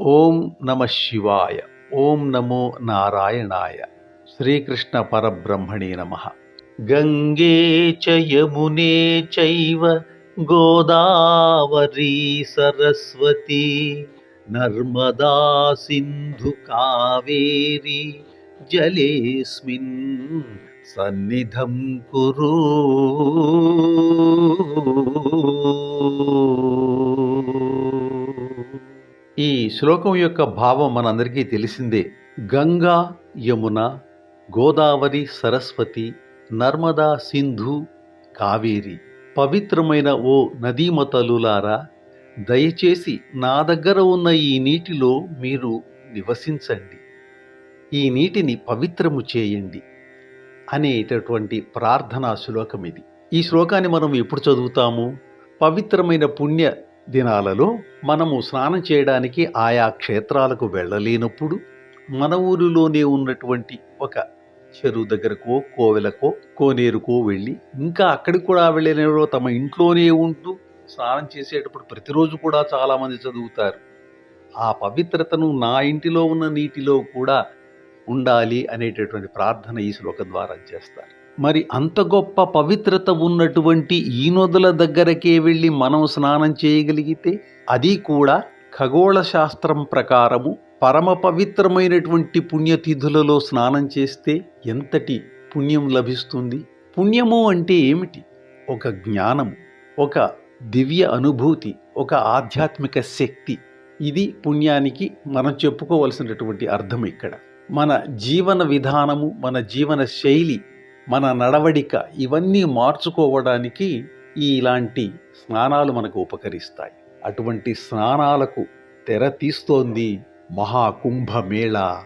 ఓం నమ శివాయ ఓం నమో నారాయణాయ. శ్రీకృష్ణ పరబ్రహ్మణే నమ. గంగే చ యమునే చైవ గోదావరీ సరస్వతి. నర్మదా సింధు కావేరి. జలేస్మిన్ సన్నిధం కురు. ఈ శ్లోకం యొక్క భావం మనందరికీ తెలిసిందే. గంగా యమున గోదావరి సరస్వతి నర్మదా సింధు కావేరి. పవిత్రమైన ఓ నదీమతలులారా దయచేసి నా దగ్గర ఉన్న ఈ నీటిలో మీరు నివసించండి. ఈ నీటిని పవిత్రము చేయండి అనేటటువంటి ప్రార్థనా శ్లోకం ఇది ఈ శ్లోకాన్ని మనం ఎప్పుడు చదువుతాము? పవిత్రమైన పుణ్య దినాలలో మనము స్నానం చేయడానికి ఆయా క్షేత్రాలకు వెళ్ళలేనప్పుడు మన ఊరిలోనే ఉన్నటువంటి ఒక చెరువు దగ్గరకో కోవెలకో కోనేరుకో వెళ్ళి ఇంకా అక్కడికి కూడా వెళ్ళలేనో తమ ఇంట్లోనే ఉంటూ స్నానం చేసేటప్పుడు ప్రతిరోజు కూడా చాలామంది చదువుతారు. ఆ పవిత్రతను నా ఇంటిలో ఉన్న నీటిలో కూడా ఉండాలి అనేటటువంటి ప్రార్థన ఈ శ్లోకం ద్వారా చేస్తారు. మరి అంత గొప్ప పవిత్రత ఉన్నటువంటి ఈ నదుల దగ్గరకే వెళ్ళి మనం స్నానం చేయగలిగితే అది కూడా ఖగోళ శాస్త్రం ప్రకారము పరమ పవిత్రమైనటువంటి పుణ్యతిథులలో స్నానం చేస్తే ఎంతటి పుణ్యం లభిస్తుంది? పుణ్యము అంటే ఏమిటి? ఒక జ్ఞానము ఒక దివ్య అనుభూతి ఒక ఆధ్యాత్మిక శక్తి. ఇది పుణ్యానికి మనం చెప్పుకోవలసినటువంటి అర్థం ఇక్కడ. మన జీవన విధానము మన జీవన శైలి మన నడవడిక ఇవన్నీ మార్చుకోవడానికి ఈ ఇలాంటి స్నానాలు మనకు ఉపకరిస్తాయి. అటువంటి స్నానాలకు తెర తీస్తోంది మహాకుంభమేళ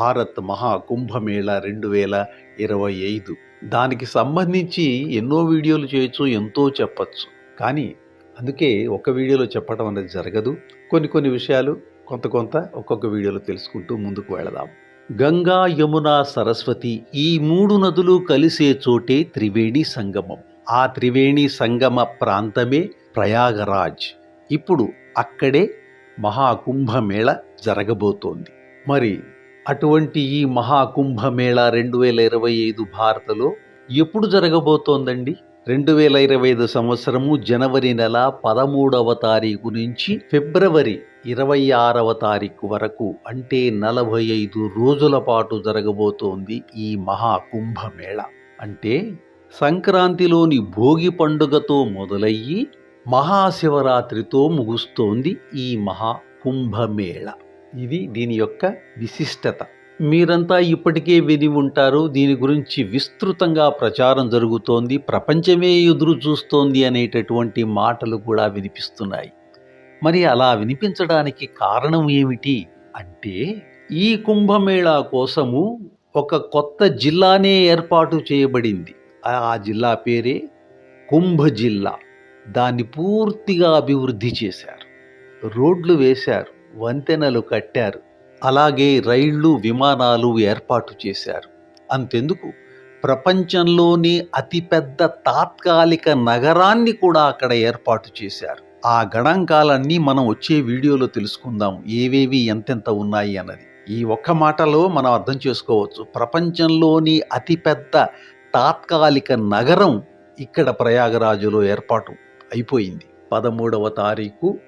భారత్ మహాకుంభమేళ రెండు వేల ఇరవై ఐదు. దానికి సంబంధించి ఎన్నో వీడియోలు చేయొచ్చు ఎంతో చెప్పచ్చు. కానీ అందుకే ఒక వీడియోలో చెప్పడం అనేది జరగదు. కొన్ని కొన్ని విషయాలు కొంత కొంత ఒక్కొక్క వీడియోలో తెలుసుకుంటూ ముందుకు వెళదాం. గంగా యమున సరస్వతి ఈ మూడు నదులు కలిసే చోటే త్రివేణి సంగమం. ఆ త్రివేణి సంగమ ప్రాంతమే ప్రయాగరాజ్. ఇప్పుడు అక్కడే మహాకుంభమేళ జరగబోతోంది. మరి అటువంటి ఈ మహాకుంభమేళ రెండు వేల ఇరవై ఐదు భారతలో ఎప్పుడు జరగబోతోందండి? రెండు వేల ఇరవై ఐదు సంవత్సరము జనవరి నెల పదమూడవ తారీఖు నుంచి ఫిబ్రవరి ఇరవై ఆరవ తారీఖు వరకు అంటే నలభై ఐదు రోజుల పాటు జరగబోతోంది ఈ మహాకుంభమేళ. అంటే సంక్రాంతిలోని భోగి పండుగతో మొదలయ్యి మహాశివరాత్రితో ముగుస్తోంది ఈ మహాకుంభమేళ. ఇది దీని యొక్క విశిష్టత. మీరంతా ఇప్పటికే విని ఉంటారు దీని గురించి విస్తృతంగా ప్రచారం జరుగుతోంది ప్రపంచమే ఎదురు చూస్తోంది అనేటటువంటి మాటలు కూడా వినిపిస్తున్నాయి. మరి అలా వినిపించడానికి కారణం ఏమిటి? అంటే ఈ కుంభమేళా కోసము ఒక కొత్త జిల్లానే ఏర్పాటు చేయబడింది. ఆ జిల్లా పేరే కుంభ జిల్లా. దాన్ని పూర్తిగా అభివృద్ధి చేశారు. రోడ్లు వేశారు వంతెనలు కట్టారు అలాగే రైళ్ళు విమానాలు ఏర్పాటు చేశారు. అంతెందుకు? ప్రపంచంలోని అతిపెద్ద తాత్కాలిక నగరాన్ని కూడా అక్కడ ఏర్పాటు చేశారు. ఆ గణాంకాలన్నీ మనం వచ్చే వీడియోలో తెలుసుకుందాం. ఏవేవి ఎంతెంత ఉన్నాయి అన్నది. ఈ ఒక్క మాటలో మనం అర్థం చేసుకోవచ్చు. ప్రపంచంలోని అతిపెద్ద తాత్కాలిక నగరం ఇక్కడ ప్రయాగరాజులో ఏర్పాటు అయిపోయింది. పదమూడవ తారీఖు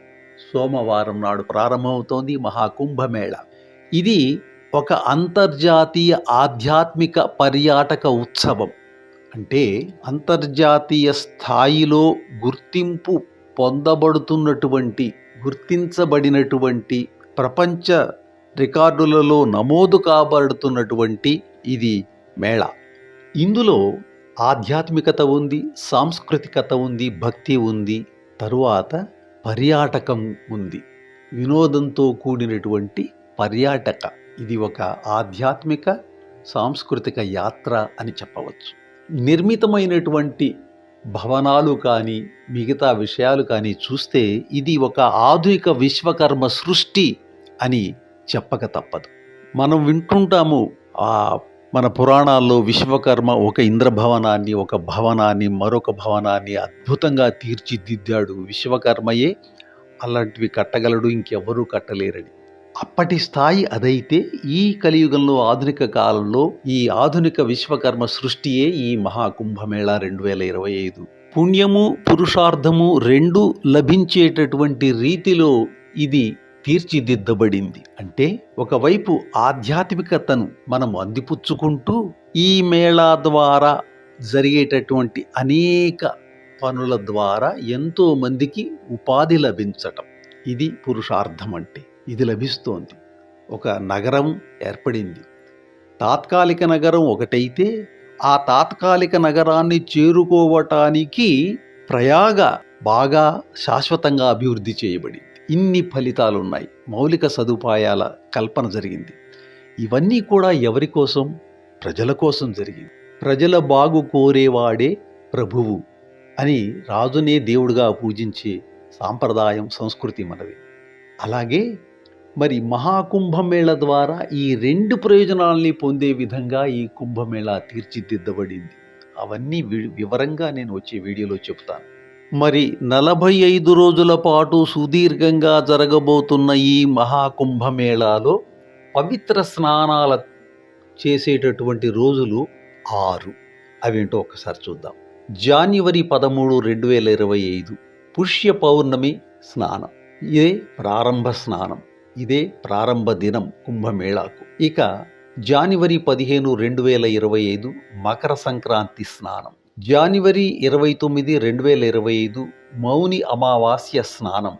సోమవారం నాడు ప్రారంభమవుతోంది మహాకుంభమేళ. ఇది ఒక అంతర్జాతీయ ఆధ్యాత్మిక పర్యాటక ఉత్సవం. అంటే అంతర్జాతీయ స్థాయిలో గుర్తింపు పొందబడుతున్నటువంటి గుర్తించబడినటువంటి ప్రపంచ రికార్డులలో నమోదు కాబడుతున్నటువంటి ఇది మేళ. ఇందులో ఆధ్యాత్మికత ఉంది సాంస్కృతికత ఉంది భక్తి ఉంది తరువాత పర్యాటకం ఉంది. వినోదంతో కూడినటువంటి పర్యాటక ఇది ఒక ఆధ్యాత్మిక సాంస్కృతిక యాత్ర అని చెప్పవచ్చు. నిర్మితమైనటువంటి భవనాలు కానీ మిగతా విషయాలు కానీ చూస్తే ఇది ఒక ఆధునిక విశ్వకర్మ సృష్టి అని చెప్పక తప్పదు. మనం వింటుంటాము ఆ మన పురాణాల్లో విశ్వకర్మ ఒక ఇంద్రభవనాన్ని ఒక భవనాన్ని మరొక భవనాన్ని అద్భుతంగా తీర్చిదిద్దాడు విశ్వకర్మయే. అలాంటివి కట్టగలడు ఇంకెవరూ కట్టలేరని. అప్పటి స్థాయి అదైతే ఈ కలియుగంలో ఆధునిక కాలంలో ఈ ఆధునిక విశ్వకర్మ సృష్టియే ఈ మహాకుంభమేళా రెండు వేల ఇరవై ఐదు. పుణ్యము పురుషార్థము రెండు లభించేటటువంటి రీతిలో ఇది తీర్చిదిద్దబడింది. అంటే ఒకవైపు ఆధ్యాత్మికతను మనం అందిపుచ్చుకుంటూ ఈ మేళా ద్వారా జరిగేటటువంటి అనేక పనుల ద్వారా ఎంతో మందికి ఉపాధి లభించటం. ఇది పురుషార్థం అంటే. ఇది లభిస్తోంది. ఒక నగరం ఏర్పడింది. తాత్కాలిక నగరం ఒకటైతే ఆ తాత్కాలిక నగరాన్ని చేరుకోవటానికి ప్రయాగ బాగా శాశ్వతంగా అభివృద్ధి చేయబడింది. ఇన్ని ఫలితాలు ఉన్నాయి మౌలిక సదుపాయాల కల్పన జరిగింది. ఇవన్నీ కూడా ఎవరి కోసం? ప్రజల కోసం జరిగింది. ప్రజల బాగు కోరేవాడే ప్రభువు అని రాజునే దేవుడిగా పూజించే సాంప్రదాయం సంస్కృతి మనది అలాగే మరి మహాకుంభమేళ ద్వారా ఈ రెండు ప్రయోజనాల్ని పొందే విధంగా ఈ కుంభమేళ తీర్చిదిద్దబడింది. అవన్నీ వి- వివరంగా నేను వచ్చే వీడియోలో చెప్తాను. మరి నలభై ఐదు రోజుల పాటు సుదీర్ఘంగా జరగబోతున్న ఈ మహాకుంభమేళాలో పవిత్ర స్నానాల చేసేటటువంటి రోజులు ఆరు. అవేంటో ఒకసారి చూద్దాం. జాన్యువరి పదమూడు రెండు వేల ఇరవై ఐదు పుష్య పౌర్ణమి స్నానం. ఇదే ప్రారంభ స్నానం. ఇదే ప్రారంభ దినం కుంభమేళాకు. ఇక జానివరి పదిహేను రెండు వేల ఇరవై ఐదు మకర సంక్రాంతి స్నానం. జాన్యువరి ఇరవై తొమ్మిది రెండు వేల ఇరవై ఐదు మౌని అమావాస్య స్నానం.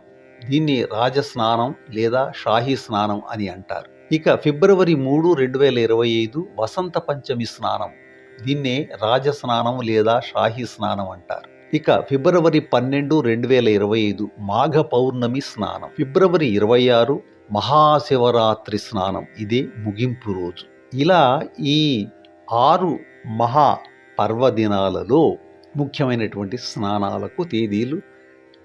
దీన్ని రాజస్నానం లేదా షాహీ స్నానం అని అంటారు. ఇక ఫిబ్రవరి మూడు రెండు వేల ఇరవై ఐదు వసంత పంచమి స్నానం. దీన్నే రాజస్నానం లేదా షాహీ స్నానం అంటారు. ఇక ఫిబ్రవరి పన్నెండు రెండు వేల ఇరవై ఐదు మాఘ పౌర్ణమి స్నానం. ఫిబ్రవరి ఇరవై ఆరు మహాశివరాత్రి స్నానం. ఇదే ముగింపు రోజు. ఇలా ఈ ఆరు మహా పర్వదినాలలో ముఖ్యమైనటువంటి స్నానాలకు తేదీలు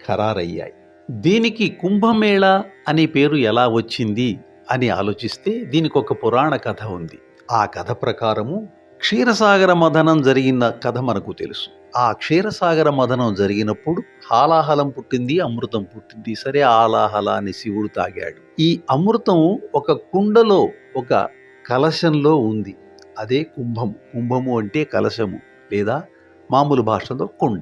ఖరారయ్యాయి. దీనికి కుంభమేళ అనే పేరు ఎలా వచ్చింది అని ఆలోచిస్తే దీనికి ఒక పురాణ కథ ఉంది. ఆ కథ ప్రకారము క్షీరసాగర మథనం జరిగిన కథ మనకు తెలుసు. ఆ క్షీరసాగర మథనం జరిగినప్పుడు హాలాహలం పుట్టింది అమృతం పుట్టింది. సరే ఆలాహలాన్ని శివుడు తాగాడు. ఈ అమృతం ఒక కుండలో ఒక కలశంలో ఉంది. అదే కుంభము కుంభము అంటే కలశము లేదా మామూలు భాషలో కుండ.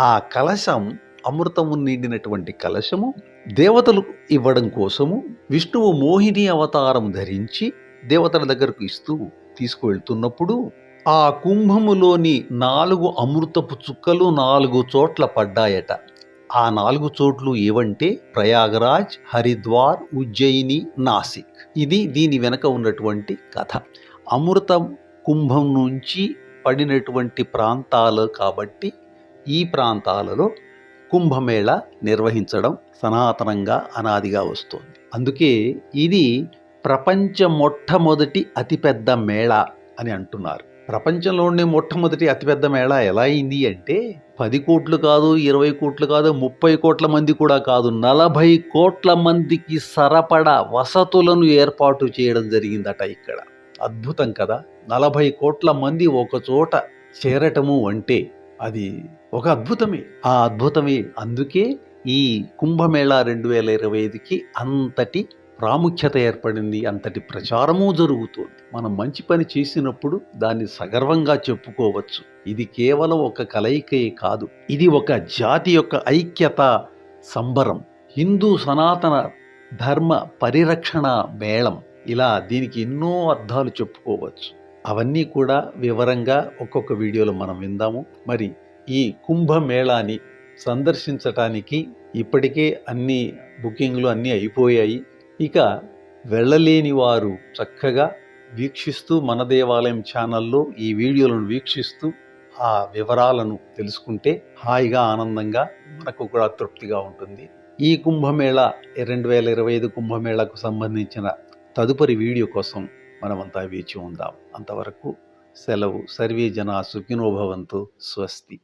ఆ కలశం అమృతము నిండినటువంటి కలశము దేవతలు ఇవ్వడం కోసము విష్ణువు మోహిని అవతారం ధరించి దేవతల దగ్గరకు ఇస్తూ తీసుకువెళ్తున్నప్పుడు ఆ కుంభములోని నాలుగు అమృతపు చుక్కలు నాలుగు చోట్ల పడ్డాయట. ఆ నాలుగు చోట్లు ఏవంటే ప్రయాగరాజ్ హరిద్వార్ ఉజ్జయిని నాసిక్. ఇది దీని వెనక ఉన్నటువంటి కథ. అమృతం కుంభం నుంచి పడినటువంటి ప్రాంతాలు కాబట్టి ఈ ప్రాంతాలలో కుంభమేళ నిర్వహించడం సనాతనంగా అనాదిగా వస్తుంది. అందుకే ఇది ప్రపంచ మొట్టమొదటి అతిపెద్ద మేళ అని అంటున్నారు. ప్రపంచంలోనే మొట్టమొదటి అతిపెద్ద మేళ ఎలా అయింది అంటే పది కోట్లు కాదు ఇరవై కోట్లు కాదు ముప్పై కోట్ల మంది కూడా కాదు నలభై కోట్ల మందికి సరపడా వసతులను ఏర్పాటు చేయడం జరిగిందట ఇక్కడ. అద్భుతం కదా! నలభై కోట్ల మంది ఒక చోట చేరటము అంటే అది ఒక అద్భుతమే. ఆ అద్భుతమే. అందుకే ఈ కుంభమేళా రెండు వేల ఇరవై ఐదుకి అంతటి ప్రాముఖ్యత ఏర్పడింది అంతటి ప్రచారము జరుగుతోంది. మనం మంచి పని చేసినప్పుడు దాన్ని సగర్వంగా చెప్పుకోవచ్చు. ఇది కేవలం ఒక కలయికే కాదు ఇది ఒక జాతి యొక్క ఐక్యత సంబరం. హిందూ సనాతన ధర్మ పరిరక్షణ మేళం. ఇలా దీనికి ఎన్నో అర్థాలు చెప్పుకోవచ్చు. అవన్నీ కూడా వివరంగా ఒక్కొక్క వీడియోలో మనం విందాము. మరి ఈ కుంభమేళాని సందర్శించటానికి ఇప్పటికే అన్ని బుకింగ్లు అన్నీ అయిపోయాయి. ఇక వెళ్ళలేని వారు చక్కగా వీక్షిస్తూ మన దేవాలయం ఛానల్లో ఈ వీడియోలను వీక్షిస్తూ ఆ వివరాలను తెలుసుకుంటే హాయిగా ఆనందంగా మనకు కూడా తృప్తిగా ఉంటుంది. ఈ కుంభమేళ రెండు వేల ఇరవై ఐదు కుంభమేళకు సంబంధించిన తదుపరి వీడియో కోసం మనమంతా వేచి ఉందాం. అంతవరకు సెలవు. సర్వే జన సుఖినోభవంతు స్వస్తి.